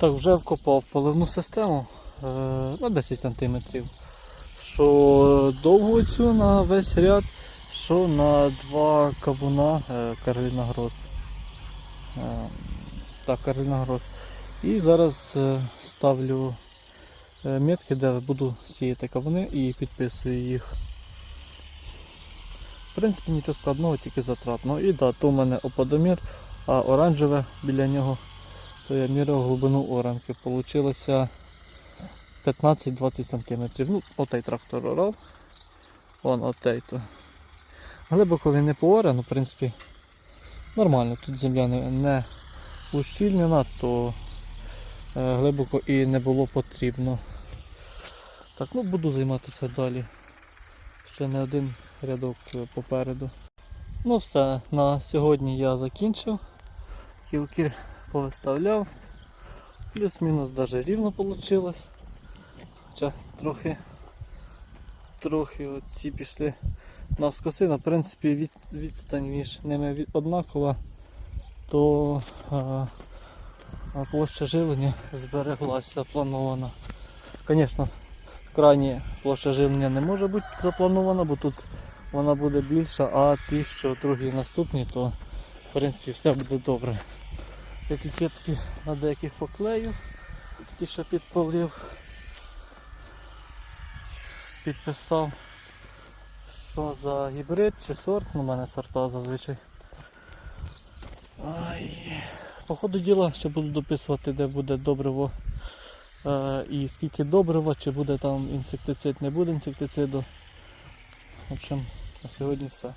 Так, вже вкопав поливну систему е, на 10 см. Що довгу цю на весь ряд, що на два кавуна е, Кароліна Гроз. Е, так, Кароліна Гроз. І зараз е, ставлю метки, де буду сіяти кавуни і підписую їх. В принципі, нічого складного, тільки затратно. І да, то в мене опадомір, а оранжеве біля нього, то я міряв глибину оранки. Получилося 15-20 см. Ну, отей трактор орав. Вон отей то. Глибоко він не поорано, в принципі, нормально. Тут земля не, не ущільнена, то е, глибоко і не було потрібно. Так, ну буду займатися далі. Ще не один рядок е, попереду. Ну все, на сьогодні я закінчив. Кілки повиставляв. Плюс-мінус даже рівно вийшло. Хоча трохи трохи оці пішли навскоси, в принципі від, відстань між ними від, однакова, то а площа живлення збереглася запланована. Звісно, крайня площа живлення не може бути запланована, бо тут вона буде більша, а ті, що другі наступні, то в принципі все буде добре. Етикетки на деяких поклею, ті, що підпалив, підписав, що за гібрид чи сорт, ну, у мене сорта зазвичай. Ай. По діла ще буду дописувати, де буде добриво е, і скільки добрива, чи буде там інсектицид, не буде інсектициду. В общем, на сьогодні все.